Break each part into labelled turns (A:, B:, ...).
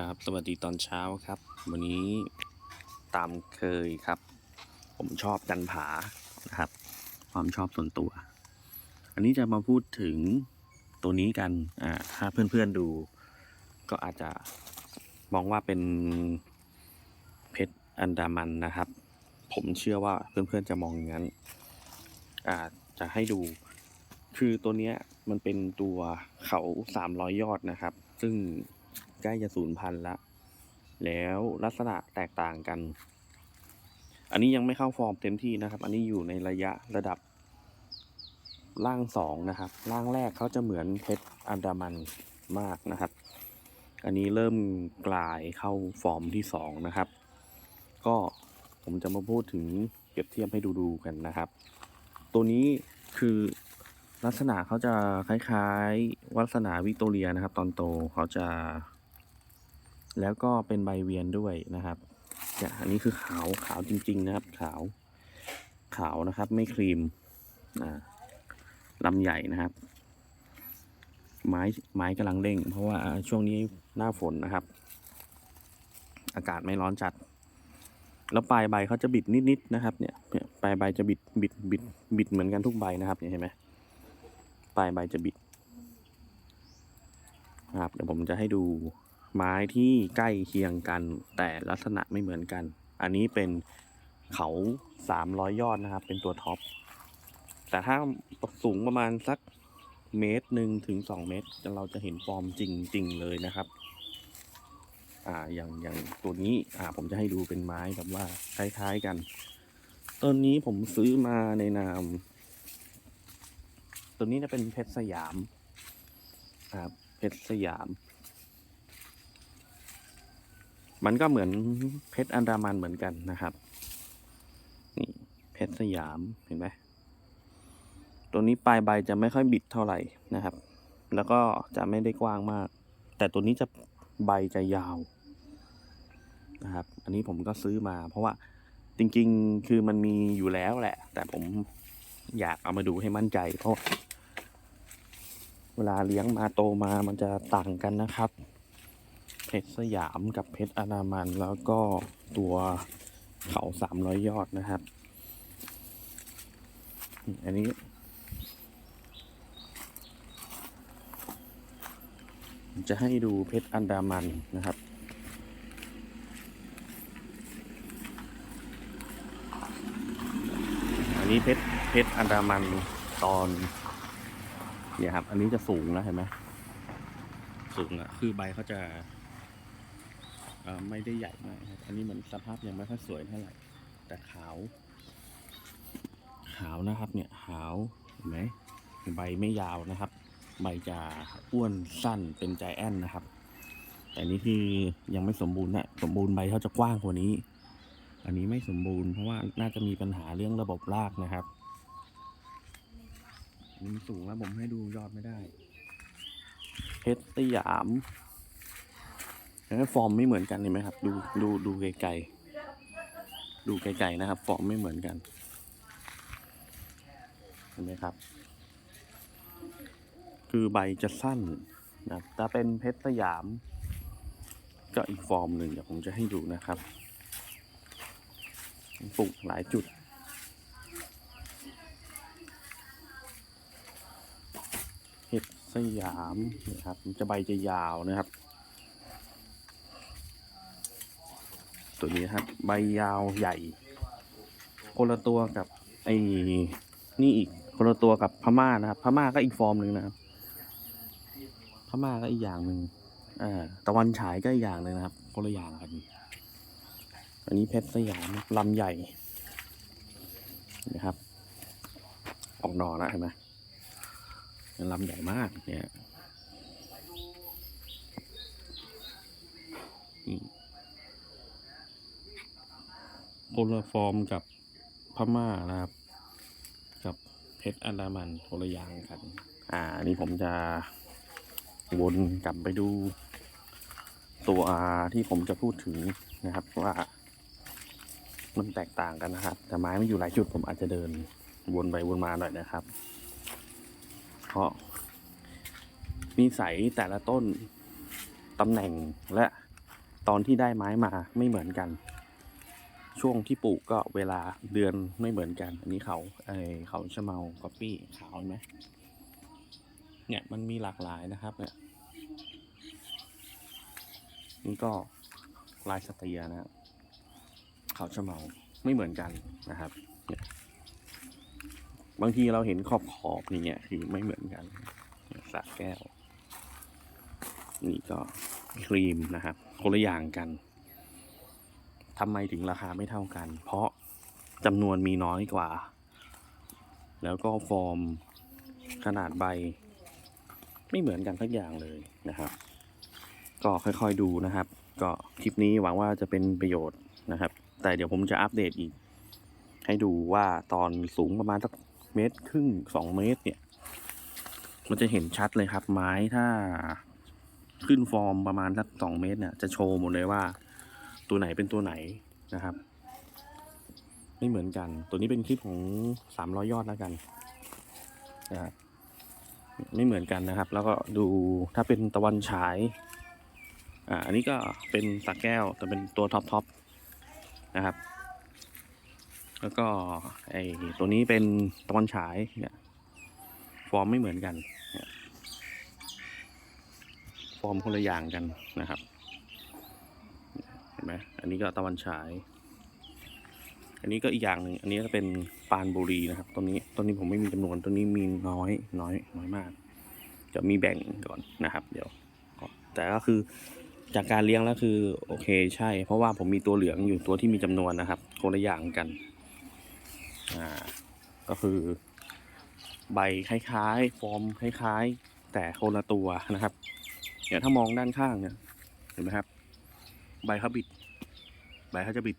A: ครับสวัสดีตอนเช้าครับ วันนี้ตามเคยครับ ผมชอบจันผานะครับ ความชอบส่วนตัว อันนี้จะมาพูดถึงตัวนี้กันอ่าถ้าเพื่อนๆดู ก็อาจจะมองว่าเป็นเพชรอันดามันนะครับ ผมเชื่อว่าเพื่อนๆจะมองอย่างนั้นอ่าจะให้ดู คือตัวเนี้ยมันเป็นตัวเขาสามร้อยยอดนะครับ ซึ่ง ใกล้จะสูญพันธุ์ละ แล้วลักษณะแตกต่างกัน อันนี้ยังไม่เข้าฟอร์มเต็มที่นะครับ อันนี้อยู่ในระยะระดับล่างสองนะครับล่างแรกเขาจะเหมือนเพชรอันดามันมากนะครับ อันนี้เริ่มกลายเข้าฟอร์มที่สองนะครับ ก็ผมจะมาพูดถึงเปรียบเทียบให้ดูๆกันนะครับ ตัวนี้คือ ลักษณะเขาจะคล้ายๆ วัสนาวิกตอเรียนะครับ ตอนโตเขาจะ แล้วก็เป็นใบเวียนด้วยนะครับเนี่ยอันนี้คือขาวขาวจริง ๆ นะครับ ขาวขาวนะครับ ไม่ครีมอ่าลำใหญ่นะครับ ไม้ไม้กำลังเด้งเพราะว่าช่วงนี้หน้าฝนนะครับ อากาศไม่ร้อนจัด แล้วปลายใบเขาจะบิดนิดๆนะครับ เนี่ยเนี่ยปลายใบจะบิดบิดบิดบิดเหมือนกันทุกใบนะครับเนี่ยเห็นไหม ปลายใบจะบิดครับเดี๋ยวผมจะให้ดูไม้ที่ใกล้เคียงกันแต่ลักษณะไม่เหมือนกัน อันนี้เป็นเขาสามร้อยยอดนะครับ เป็นตัวท็อป แต่ถ้าสูงประมาณสักเมตรหนึ่งถึงสองเมตรเราจะเห็นฟอร์มจริง ๆ เลยนะครับ อ่าอย่างอย่างตัวนี้อ่าผมจะให้ดูเป็นไม้แบบว่าคล้าย ๆ กัน ต้นนี้ผมซื้อมาในนาม ตัวนี้จะเป็นเพชรสยามครับเพชรสยาม มันก็เหมือนเพชรอันดามันเหมือนกันนะครับนี่เพชรสยามเห็นไหมตัวนี้ปลายใบจะไม่ค่อยบิดเท่าไหร่นะครับ แล้วก็จะไม่ได้กว้างมาก แต่ตัวนี้จะใบจะยาวนะครับ อันนี้ผมก็ซื้อมาเพราะว่าจริงๆ คือมันมีอยู่แล้วแหละ แต่ผมอยากเอามาดูให้มั่นใจ เพราะ เวลาเลี้ยงมาโตมามันจะต่างกันนะครับ เพชรสยามกับเพชรอนามันแล้วก็ตัวเขาสามร้อยยอดนะครับ อันนี้ จะให้ดูเพชรอันดามันนะครับอันนี้เพชรเพชรอันดามันตอน เนี่ยครับ อันนี้จะสูงแล้วเห็นไหมสูงอะคือใบเขาจะไม่ได้ใหญ่มากครับ อันนี้เหมือนสภาพยังไม่ค่อยสวยเท่าไหร่ แต่ขาว ขาวนะครับ เนี่ยขาวเห็นไหมใบไม่ยาวนะครับ ใบจะอ้วนสั้นเป็นใจแอนนะครับ แต่อันนี้คือยังไม่สมบูรณ์นะสมบูรณ์ใบเขาจะกว้างกว่านี้ อันนี้ไม่สมบูรณ์เพราะว่าน่าจะมีปัญหาเรื่องระบบรากนะครับ อันสูงแล้วผมให้ดูยอดไม่ได้เพชรสยามเห็นไหมฟอร์มไม่เหมือนกันเห็นไหมครับ ดูดูดูไกลๆดูไกลๆนะครับ ฟอร์มไม่เหมือนกันเห็นไหมครับ คือใบจะสั้นนะครับถ้าเป็นเพชรสยาม ก็อีกฟอร์มหนึ่งเดี๋ยวผมจะให้ดูนะครับปลูกหลายจุด สยามนะครับมันจะใบจะยาวนะครับ ตัวนี้ครับ ใบยาวใหญ่ คนละตัวกับไอ้นี่อีกคนละตัวกับพม่านะครับ พม่าก็อีกฟอร์มหนึ่งนะครับ พม่าก็อีกอย่างหนึ่งอ่าตะวันฉายก็อีกอย่างหนึ่งนะครับคนละอย่างกันอันนี้เพชรสยามลำใหญ่นะครับ ออกหนอแล้วเห็นไหม ลำใหญ่มากเนี่ยคนละฟอร์มกับพม่านะครับ กับเพชรอันดามันคนละอย่างกัน อ่านนี้ผมจะวนกลับไปดูตัวที่ผมจะพูดถึงนะครับว่ามันแตกต่างกันนะครับ แต่ไม้มันอยู่หลายจุดผมอาจจะเดินวนไปวนมาหน่อยนะครับ เพราะนิสัยแต่ละต้นตำแหน่งและตอนที่ได้ไม้มาไม่เหมือนกัน ช่วงที่ปลูกก็เวลาเดือนไม่เหมือนกัน อันนี้เขาไอเขาชะเมากอปปี้ขาวเห็นไหมเนี่ยมันมีหลากหลายนะครับเนี่ยนี่ก็ลายสเตียนะครับเขาชะเมาไม่เหมือนกันนะครับเนี่ย บางทีเราเห็นขอบขอบนี่เนี่ยคือไม่เหมือนกันสระแก้ว นี่ก็ครีมนะครับคนละอย่างกันทำไมถึงราคาไม่เท่ากัน เพราะจำนวนมีน้อยกว่า แล้วก็ฟอร์มขนาดใบ ไม่เหมือนกันสักอย่างเลยนะครับ ก็ค่อยๆดูนะครับ ก็คลิปนี้หวังว่าจะเป็นประโยชน์นะครับ แต่เดี๋ยวผมจะอัปเดตอีก ให้ดูว่าตอนสูงประมาณสัก เมตรครึ่งสองเมตรเนี่ย มันจะเห็นชัดเลยครับไม้ถ้าขึ้นฟอร์มประมาณสักสองเมตรเนี่ยจะโชว์หมดเลยว่า ตัวไหนเป็นตัวไหนนะครับ ไม่เหมือนกัน ตัวนี้เป็นคลิปของสามร้อยยอดแล้วกันนะครับไม่เหมือนกันนะครับ แล้วก็ดูถ้าเป็นตะวันฉายอ่าอันนี้ก็เป็นสักแก้วแต่เป็นตัวท็อปท็อปนะครับ แล้วก็ไอตัวนี้เป็นตะวันฉายเนี่ยฟอร์มไม่เหมือนกันฟอร์มคนละอย่างกันนะครับเห็นไหมอันนี้ก็ตะวันฉาย อันนี้ก็อีกอย่างหนึ่งอันนี้ก็เป็นปานบุรีนะครับตัวนี้ตัวนี้ผมไม่มีจำนวนตัวนี้มีน้อยน้อยน้อยมาก จะมีแบ่งก่อนนะครับ เดี๋ยว แต่ก็คือจากการเลี้ยงแล้วคือโอเคใช่ เพราะว่าผมมีตัวเหลืองอยู่ตัวที่มีจำนวนนะครับคนละอย่างกัน อ่าก็คือ ใบคล้ายๆ ฟอร์มคล้ายๆ แต่คนละตัวนะครับเนี่ยถ้ามองด้านข้างเนี่ยเห็นไหมครับ ใบเขาบิด ใบเขาจะบิด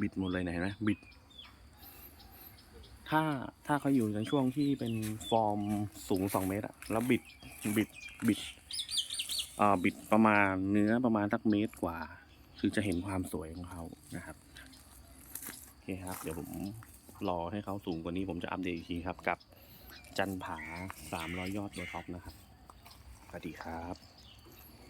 A: บิดหมดเลยนะเห็นไหมบิด ถ้าถ้าเขาอยู่ในช่วงที่เป็นฟอร์มสูงสองเมตรอะแล้วบิดบิดบิดบิดประมาณเนื้อประมาณสักเมตรกว่า คือจะเห็นความสวยของเขานะครับ คครับ เดี๋ยวผมรอให้เขาสูงกว่านี้ผมจะอัปเดตอีกทีครับ กับจันผา 300ยยอดตัวท็อปนะครับสวัสดีครับ